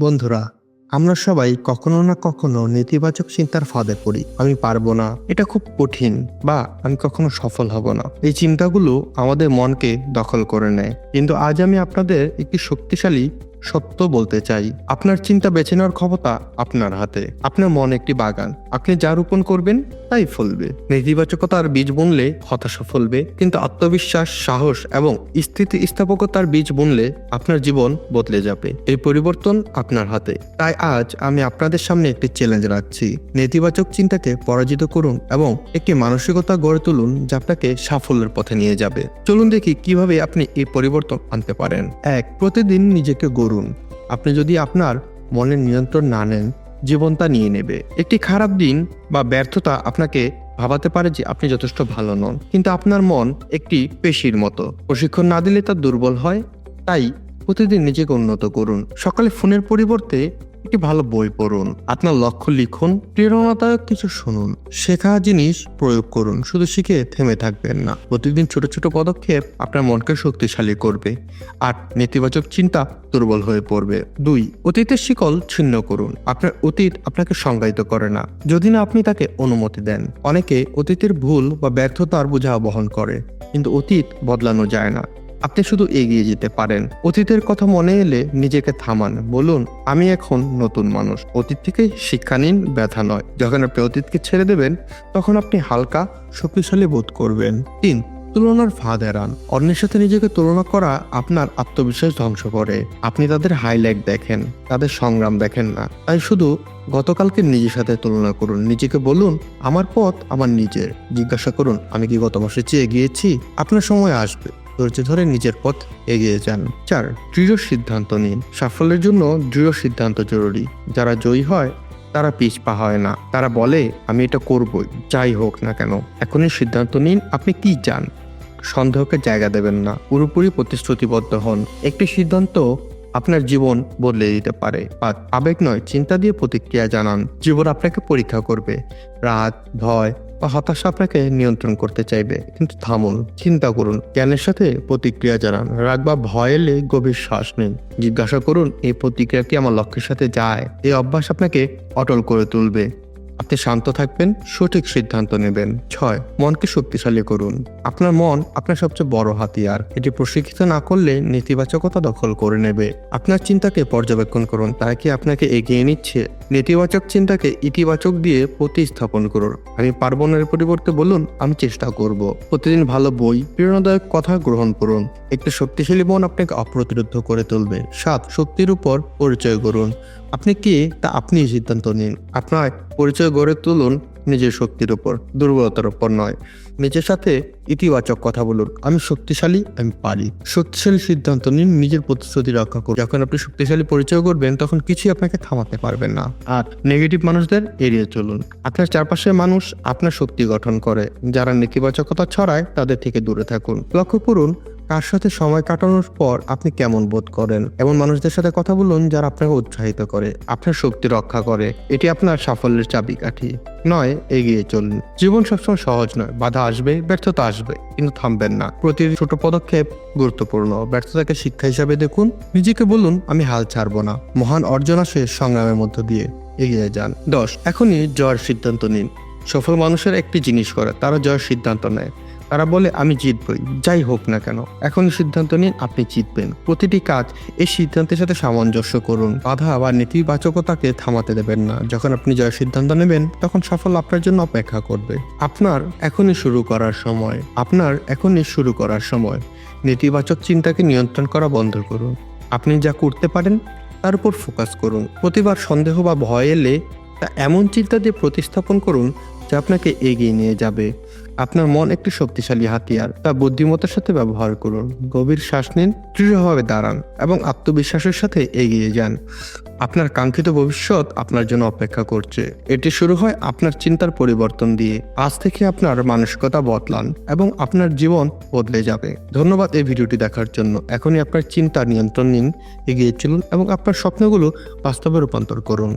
বন্ধুরা, আমরা সবাই কখনো না কখনো নেতিবাচক চিন্তার ফাঁদে পড়ি। আমি পারব না, এটা খুব কঠিন বা আমি কখনো সফল হব না। এই চিন্তাগুলো আমাদের মনকে দখল করে নেয়। কিন্তু আজ আমি আপনাদের একটি শক্তিশালী সত্য বলতে চাই, আপনার চিন্তা বেছে নেওয়ার ক্ষমতা আপনার হাতে। আপনার মন একটি বাগান। আপনি যা রোপণ করবেন, তাই ফলবে। নেতিবাচকতার বীজ বুনলে হতাশা ফলবে, কিন্তু আত্মবিশ্বাস, সাহস এবং স্থিতি স্থাপকতার বীজ বুনলে আপনার জীবন বদলে যাবে। এই পরিবর্তন আপনার হাতে। তাই আজ আমি আপনাদের সামনে একটি চ্যালেঞ্জ রাখছি। নেতিবাচক চিন্তাকে পরাজিত করুন এবং একটি মানসিকতা গড়ে তুলুন যা আপনাকে সাফল্যের পথে নিয়ে যাবে। চলুন দেখি কীভাবে আপনি এই পরিবর্তন আনতে পারেন। এক, প্রতিদিন নিজেকে গড়ুন আপনি যদি আপনার মনের নিয়ন্ত্রণ না নেন, জীবন তা নিয়ে নেবে। একটি খারাপ দিন বা ব্যর্থতা আপনাকে ভাবাতে পারে যে আপনি যথেষ্ট ভালো নন। কিন্তু আপনার মন একটি পেশির মতো। প্রশিক্ষণ না দিলে তা দুর্বল হয়। তাই প্রতিদিন নিজেকে উন্নত করুন। সকালে ফোনের পরিবর্তে একটি ভালো বই পড়ুন। আপনার লক্ষ্য লিখুন প্রেরণাদায়ক কিছু শুনুন। শেখা জিনিস প্রয়োগ করুন, শুধু শিখে থেমে থাকবেন না। প্রতিদিন ছোট ছোট পদক্ষেপ আপনার মনকে শক্তিশালী করবে আর নেতিবাচক চিন্তা দুর্বল হয়ে পড়বে। দুই, অতীতের শিকল ছিন্ন করুন। আপনার অতীত আপনাকে সংজ্ঞায়িত করে না। যদি না আপনি তাকে অনুমতি দেন। অনেকে অতীতের ভুল বা ব্যর্থতার বোঝা বহন করে, কিন্তু অতীত বদলানো যায় না। আপনি শুধু এগিয়ে যেতে পারেন। অতীতের কথা মনে এলে নিজেকে থামান। বলুন, আমি এখন নতুন মানুষ। অতীত থেকে শিক্ষা নিন, ব্যথা নয়। যখন আপনি অতীতকে ছেড়ে দেবেন, তখন আপনি হালকা, শক্তিশালী বোধ করবেন। তিন, তুলনার ফাঁদ এড়ান অন্যের সাথে নিজেকে তুলনা করা আপনার আত্মবিশ্বাস ধ্বংস করে। আপনি তাদের হাইলাইট দেখেন, তাদের সংগ্রাম দেখেন না। তাই শুধু গতকালকে নিজের সাথে তুলনা করুন। নিজেকে বলুন, আমার পথ আমার নিজের। জিজ্ঞাসা করুন, আমি কি গত মাসে চেয়ে গিয়েছি? আপনার সময় আসবে। ধৈর্য ধরে নিজের পথ এগিয়ে যান। চার, দৃঢ় সিদ্ধান্ত নিন। সাফল্যের জন্য দৃঢ় সিদ্ধান্ত জরুরি। যারা জয়ী হয়, তারা পিছপা হয় না। তারা বলে, আমি এটা করবই, যাই হোক না কেন। এখনই সিদ্ধান্ত নিন, আপনি কি চান। সন্দেহকে জায়গা দেবেন না। পুরোপুরি প্রতিশ্রুতিবদ্ধ হন। একটি সিদ্ধান্ত আপনার জীবন বদলে দিতে পারে। পাঁচ, আবেগ নয়, চিন্তা দিয়ে প্রতিক্রিয়া জানান। জীবন আপনাকে পরীক্ষা করবে। রাত, ভয় বা হতাশা আপনাকে নিয়ন্ত্রণ করতে চাইবে। কিন্তু থামুন, চিন্তা করুন, জ্ঞানের সাথে প্রতিক্রিয়া জানান। রাগ বা ভয় এলে গভীর শ্বাস নিন। জিজ্ঞাসা করুন, এই প্রতিক্রিয়া কি আমার লক্ষ্যের সাথে যায়? এই অভ্যাস আপনাকে অটল করে তুলবে। আপনি শান্ত থাকবেন, সঠিক সিদ্ধান্ত নেবেন। ছয়, মনকে শক্তিশালী করুন। আপনার মন আপনার সবচেয়ে বড় হাতিয়ার। এটি প্রশিক্ষিত না করলে নেতিবাচকতা দখল করে নেবে। আপনার চিন্তাকে পর্যবেক্ষণ করুন। তারা কি আপনাকে এগিয়ে নিচ্ছে? নেতিবাচক চিন্তাকে ইতিবাচক দিয়ে প্রতিস্থাপন করুন। আমি পারব না পরিবর্তে বলুন, আমি চেষ্টা করব। প্রতিদিন ভালো বই, প্রেরণাদায়ক কথা গ্রহণ করুন। একটি শক্তিশালী মন আপনাকে অপ্রতিরোধ করে তুলবে। সাত, শক্তির উপর পরিচয় করুন আপনি কি তা আপনি সিদ্ধান্ত নিন। আপনার পরিচয় গড়ে তুলুন নিজের শক্তির উপর, দুর্বলতার উপর নয়। নিজের সাথে ইতিবাচক কথা বলুন। আমি শক্তিশালী, আমি পারি। শক্তিশালী সিদ্ধান্ত নিন, নিজের প্রতিশ্রুতি রক্ষা করুন। যখন আপনি শক্তিশালী পরিচয় করবেন তখন কিছুই আপনাকে থামাতে পারবেন না। আর নেগেটিভ মানুষদের এড়িয়ে চলুন। আপনার চারপাশের মানুষ আপনার শক্তি গঠন করে। যারা নেতিবাচকতা ছড়ায়, তাদের থেকে দূরে থাকুন। লক্ষ্য করুন কার সাথে সময় কাটানোর পর আপনি কেমন বোধ করেন? এমন মানুষদের সাথে কথা বলুন যারা আপনাকে উৎসাহিত করে, আপনার শক্তি রক্ষা করে। এটি আপনার সাফল্যের চাবিকাঠি। নয়, এগিয়ে চলুন। জীবন সবসময় সহজ নয়। বাধা আসবে, ব্যর্থতা আসবে, কিন্তু থামবেন না। প্রতিটি ছোট পদক্ষেপ গুরুত্বপূর্ণ। ব্যর্থতাকে শিক্ষা হিসাবে দেখুন। নিজেকে বলুন, আমি হাল ছাড়বো না। মহান অর্জন আসে সংগ্রামের মধ্য দিয়ে। এগিয়ে যান। দশ, এখনই জয়ের সিদ্ধান্ত নিন। সফল মানুষের একটি জিনিস করে, তারা জয়ের সিদ্ধান্ত নেয়। তারা বলে, আমি জিতবই। যাই হোক না কেন, এখনই সিদ্ধান্ত নিন আপনি জিতবেন। প্রতিটি কাজ এই সিদ্ধান্তের সাথে সামঞ্জস্য করুন। বাধা বা নেতিবাচকতাকে থামাতে দেবেন না। যখন আপনি জয়ের সিদ্ধান্ত নেবেন, তখন সাফল্য আপনার জন্য অপেক্ষা করবে। আপনার এখনই শুরু করার সময়। আপনার এখনই শুরু করার সময়। নেতিবাচক চিন্তাকে নিয়ন্ত্রণ করা বন্ধ করুন। আপনি যা করতে পারেন, তার উপর ফোকাস করুন। প্রতিবার সন্দেহ বা ভয় এলে তা এমন চিন্তা দিয়ে প্রতিস্থাপন করুন যা আপনাকে এগিয়ে নিয়ে যাবে। আপনার মন একটি শক্তিশালী হাতিয়ার। তা বুদ্ধিমত্তার সাথে ব্যবহার করুন। গভীর শ্বাস নিন, দৃঢ়ভাবে দাঁড়ান এবং আত্মবিশ্বাসের সাথে এগিয়ে যান। আপনার কাঙ্ক্ষিত ভবিষ্যৎ আপনার জন্য অপেক্ষা করছে। এটি শুরু হয় আপনার চিন্তার পরিবর্তন দিয়ে। আজ থেকে আপনার মানসিকতা বদলান এবং আপনার জীবন বদলে যাবে। ধন্যবাদ এই ভিডিওটি দেখার জন্য। এখনই আপনার চিন্তা নিয়ন্ত্রণ নিন, এগিয়ে চলুন এবং আপনার স্বপ্নগুলো বাস্তবে রূপান্তর করুন।